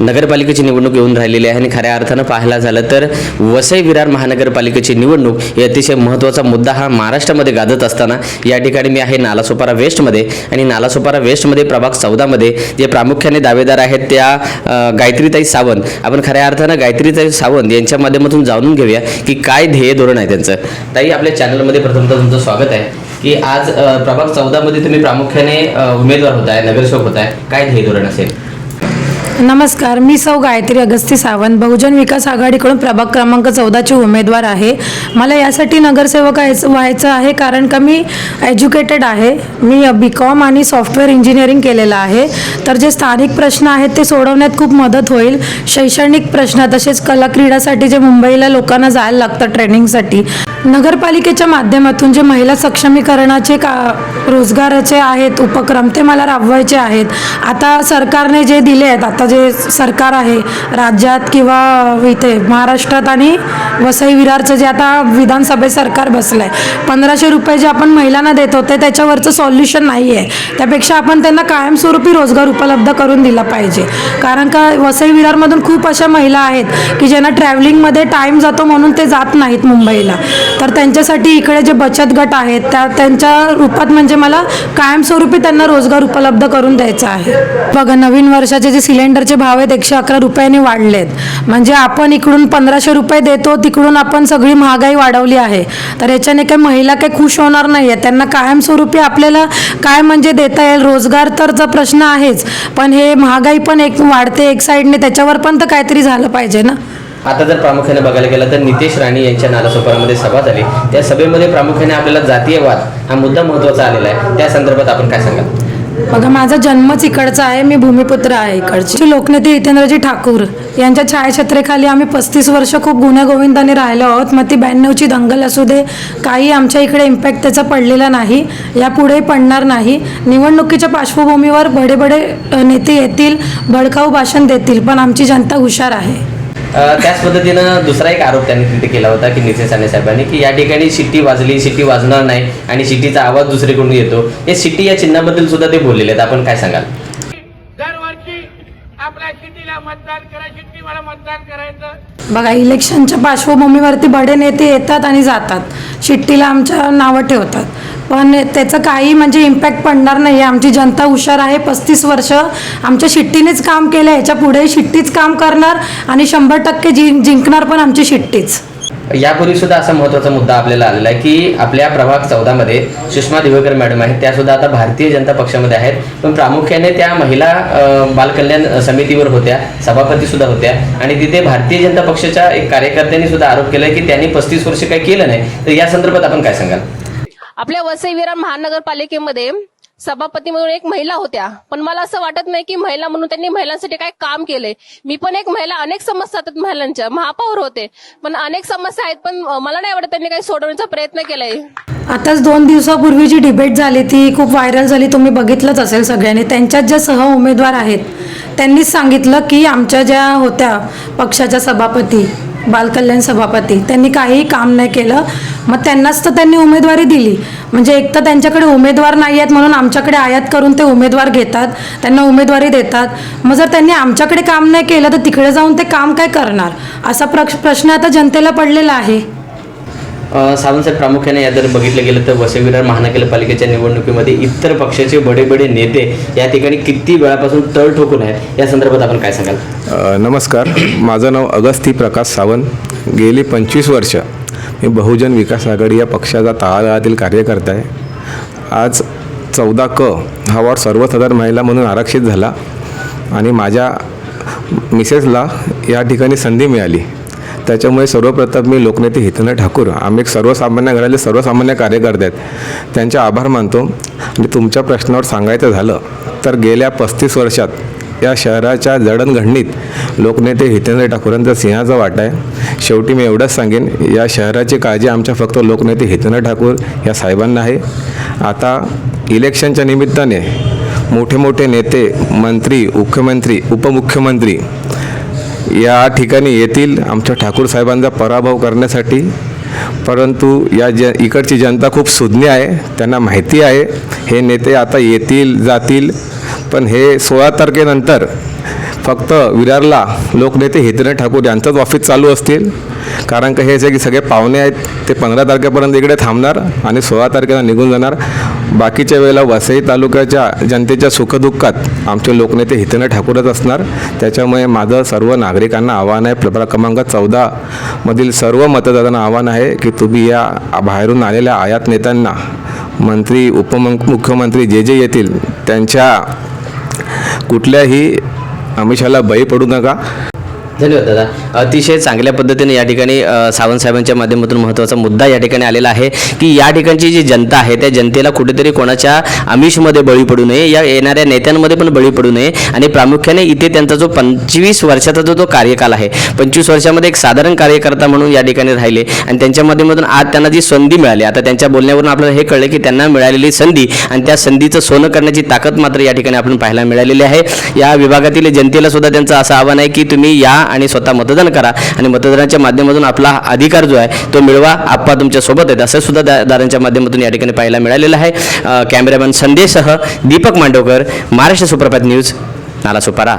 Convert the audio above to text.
नगरपालिकेची निवडणूक येऊन राहिलेली आहे आणि खऱ्या अर्थानं पाहायला झालं तर वसई विरार महानगरपालिकेची निवडणूक ही अतिशय महत्त्वाचा मुद्दा हा महाराष्ट्रामध्ये गाजत असताना या ठिकाणी मी आहे नालासोपारा वेस्टमध्ये आणि नालासोपारा वेस्टमध्ये प्रभाग चौदामध्ये जे प्रामुख्याने दावेदार आहेत त्या गायत्रीताई सावंत. आपण खऱ्या अर्थानं गायत्रीताई सावंत यांच्या माध्यमातून जाणून घेऊया की काय ध्येय धोरण आहे त्यांचं. ताई आपल्या चॅनलमध्ये प्रथमतः तुमचं स्वागत आहे. की आज प्रभाग चौदामध्ये तुम्ही प्रामुख्याने उमेदवार होताय नगरसेवक होताय. आहे काय ध्येय धोरण असेल? नमस्कार मी सौ गायत्री अगस्ती सावंत बहुजन विकास आघाडीकडून प्रभाग क्रमांक चौदाची उमेदवार आहे. मला यासाठी नगरसेवक व्हायचं व्हायचं आहे कारण का मी एज्युकेटेड आहे. मी बी कॉम आणि सॉफ्टवेअर इंजिनिअरिंग केलेलं आहे. तर जे स्थानिक प्रश्न आहेत ते सोडवण्यात खूप मदत होईल. शैक्षणिक प्रश्न तसेच कला क्रीडासाठी जे मुंबईला लोकांना जायला लागतं ट्रेनिंगसाठी. नगरपालिकेच्या माध्यमातून जे महिला सक्षमीकरणाचे का रोजगाराचे आहेत उपक्रम ते मला राबवायचे आहेत. आता सरकारने जे दिले आहेत आता जे सरकार आहे राज्यात किंवा इथे महाराष्ट्रात आणि वसई विरारचं जे आता विधानसभेत सरकार बसलं आहे पंधराशे रुपये जे आपण महिलांना देत होते त्याच्यावरचं सॉल्युशन नाही आहे त्यापेक्षा आपण त्यांना कायमस्वरूपी रोजगार उपलब्ध करून दिला पाहिजे. कारण का वसई विरारमधून खूप अशा महिला आहेत की ज्यांना ट्रॅव्हलिंगमध्ये टाईम जातो म्हणून ते जात नाहीत मुंबईला. तर त्यांच्यासाठी इकडे जे बचत गट आहेत त्या त्यांच्या रूपात म्हणजे मला कायमस्वरूपी त्यांना रोजगार उपलब्ध करून द्यायचा आहे. बघा नवीन वर्षाचे जे सिलेंडर सिलेंडरचे भाव आहेत एकशे अकरा रुपयाने वाढलेत. म्हणजे आपण इकडून पंधराशे रुपये देतो तिकडून आपण सगळी महागाई वाढवली आहे. तर याच्याने काही महिला काही खुश होणार नाही आहे त्यांना कायमस्वरूपी आपल्याला काय म्हणजे देता येईल? रोजगार तरचा प्रश्न आहेच. पण हे महागाई पण एक वाढते एक साईडने त्याच्यावर पण तर काहीतरी झालं पाहिजे ना? आता जर प्रामुख्याने बघायला गेलं तर नितेश राणे यांच्या नालासोपारामध्ये सभा झाली. त्या सभेमध्ये प्रामुख्याने आपल्याला जातीय वाद हा मुद्दा महत्त्वाचा आलेला आहे. त्या संदर्भात आपण काय सांगाल? बघा माझा जन्मच इकडचा आहे मी भूमिपुत्र आहे इकडची. लोकनेते हितेंद्रजी ठाकूर यांच्या छायाछत्रेखाली आम्ही पस्तीस वर्ष खूप गुण्यागोविंदाने राहिलो आहोत. मग ती ब्याण्णवची दंगल असू दे काही आमच्या इकडे इम्पॅक्ट त्याचा पडलेला नाही यापुढेही पडणार नाही. निवडणुकीच्या पार्श्वभूमीवर बडे बडे नेते येतील भडकाऊ भाषण देतील पण आमची जनता हुशार आहे. त्याच पद्धतीनं दुसरा एक आरोप त्यांनी तिथे केला होता की नितेश साने साहेबांनी की या ठिकाणी शिट्टी वाजली शिट्टी वाजणार नाही आणि शिट्टीचा आवाज दुसरीकडून येतो. हे शिट्टी या चिन्हाबद्दल सुद्धा ते बोललेले आहेत. आपण काय सांगाल? आपल्या शिट्टीला मतदान करा शिट्टी मला मतदान करायचं. बघा इलेक्शनच्या पार्श्वभूमीवरती बडे नेते येतात आणि जातात. शिट्टीला आमच्या नावं ठेवतात. पण त्याचं काही म्हणजे इम्पॅक्ट पडणार नाही आहे आमची जनता हुशार आहे. पस्तीस वर्ष आमच्या शिट्टीनेच काम केलं याच्यापुढे शिट्टीच काम करणार आणि शंभर टक्के जिं जिंकणार पण आमची शिट्टीच. यापूर्वी सुद्धा असा महत्त्वाचा मुद्दा आपल्याला आलेला आहे की आपल्या प्रभाग चौदामध्ये सुषमा दिवेकर मॅडम आहेत. त्या सुद्धा आता भारतीय जनता पक्षामध्ये आहेत. पण प्रामुख्याने त्या महिला बालकल्याण समितीवर होत्या सभापती सुद्धा होत्या. आणि तिथे भारतीय जनता पक्षाच्या एक कार्यकर्त्यांनी सुद्धा आरोप केलाय की त्यांनी पस्तीस वर्ष काही केलं नाही. तर या संदर्भात आपण काय सांगाल? आपल्या वसईविरार महानगरपालिकेमध्ये सभापती म्हणून एक महिला होत्या. पण मला असं वाटत नाही की महिला म्हणून त्यांनी महिलांसाठी काय काम केले मी पण एक महिला अनेक समस्या आहेत महिलांच्या. महापौर होते. पण अनेक समस्या आहेत पण मला नाही वाटत त्यांनी काही सोडवण्याचा प्रयत्न केलाय. आताच दोन दिवसापूर्वी जी डिबेट झाली ती खूप व्हायरल झाली. तुम्ही बघितलंच असेल सगळ्यांनी. त्यांच्यात ज्या सह उमेदवार आहेत त्यांनीच सांगितलं की आमच्या ज्या होत्या पक्षाच्या सभापती बालकल्याण सभापती. त्यांनी काहीही काम नाही केलं. मग त्यांनाच तर त्यांनी उमेदवारी दिली. म्हणजे एक तर त्यांच्याकडे उमेदवार नाही आहेत म्हणून आमच्याकडे आयात करून ते उमेदवार घेतात. त्यांना उमेदवारी देतात. मग जर त्यांनी आमच्याकडे काम नाही केलं तर तिकडे जाऊन ते काम काय करणार? असा प्रश्न आता जनतेला पडलेला आहे. सावंत साहेब प्रामुख्याने या जर बघितलं गेलं तर वसईविरार महानगरपालिकेच्या निवडणुकीमध्ये इतर पक्षाचे बडे बडे नेते या ठिकाणी किती वेळापासून तळ ठोकून आहेत? या संदर्भात आपण काय सांगाल? नमस्कार. माझं नाव अगस्ती प्रकाश सावंत. गेली पंचवीस वर्ष मी बहुजन विकास आघाडी या पक्षाचा तळागाळातील कार्यकर्ता आहे. आज चौदा क हा वॉर्ड सर्वसाधारण महिला म्हणून आरक्षित झाला आणि माझ्या मिसेसला या ठिकाणी संधी मिळाली. त्याच्यामुळे सर्वप्रथम मी लोकनेते हितेंद्र ठाकूर आम्ही एक सर्वसामान्य घरातले सर्वसामान्य कार्यकर्ते आहेत. त्यांचे आभार मानतो. आणि तुमच्या प्रश्नावर सांगायचं झालं तर गेल्या पस्तीस वर्षात या शहराच्या जडणघडणीत लोकनेते हितेंद्र ठाकूरांचा सिंहाचा वाटा आहे. शेवटी मी एवढंच सांगेन या शहराची काळजी आमच्या फक्त लोकनेते हितेंद्र ठाकूर या साहेबांना आहे. आता इलेक्शनच्या निमित्ताने मोठे मोठे नेते मंत्री मुख्यमंत्री उपमुख्यमंत्री या ठिकाणी येतील आमच्या ठाकूर साहेबांचा पराभव करण्यासाठी. परंतु या ज इकडची जनता खूप सुज्ञ आहे त्यांना माहिती आहे हे नेते आता येतील जातील. पण हे सोळा तारखेनंतर फक्त विरारला लोकनेते हितेंद्र ठाकूर यांचंच ऑफिस चालू असतील. कारण का हे जे सगळे पाहुणे आहेत ते पंधरा तारखेपर्यंत इकडे थांबणार आणि सोळा तारखेला निघून जाणार. बाकीच्या वेळेला वसई तालुक्याच्या जनतेच्या सुखदुःखात आमचे लोकनेते हितेंद्र ठाकूरच असणार. त्याच्यामुळे माझं सर्व नागरिकांना आव्हान आहे. प्रभाग क्रमांक चौदामधील सर्व मतदारांना आव्हान आहे की तुम्ही या बाहेरून आलेल्या आयात नेत्यांना मंत्री उपमुख्यमंत्री जे जे येतील त्यांच्या कुठल्याही आमिषाला बळी पडू नका. धन्यवाद दादा. अतिशय चांगल्या पद्धतीने या ठिकाणी सावंतसाहेबांच्या माध्यमातून महत्त्वाचा मुद्दा या ठिकाणी आलेला आहे की या ठिकाणची जी जनता आहे त्या जनतेला कुठेतरी कोणाच्या आमिषमध्ये बळी पडू नये या येणाऱ्या नेत्यांमध्ये पण बळी पडू नये आणि प्रामुख्याने इथे त्यांचा जो पंचवीस वर्षाचा जो तो कार्यकाल आहे पंचवीस वर्षामध्ये एक साधारण कार्यकर्ता म्हणून या ठिकाणी राहिले आणि त्यांच्या माध्यमातून आज त्यांना जी संधी मिळाली आता त्यांच्या बोलण्यावरून आपल्याला हे कळलं की त्यांना मिळालेली संधी आणि त्या संधीचं सोनं करण्याची ताकद मात्र या ठिकाणी आपण पाहायला मिळालेली आहे. या विभागातील जनतेला सुद्धा त्यांचं असं आव्हान आहे की तुम्ही या आणि स्वतः मतदान करा आणि मतदानाच्या माध्यमातून आपला अधिकार जो आहे तो मिळवा. आप्पा तुमच्यासोबत आहेत. असं सुद्धा दारांच्या माध्यमातून या ठिकाणी पाहायला मिळालेलं आहे. कॅमेरामॅन संदेशसह दीपक मांडवकर महाराष्ट्र सुप्रभात न्यूज नाला सुपारा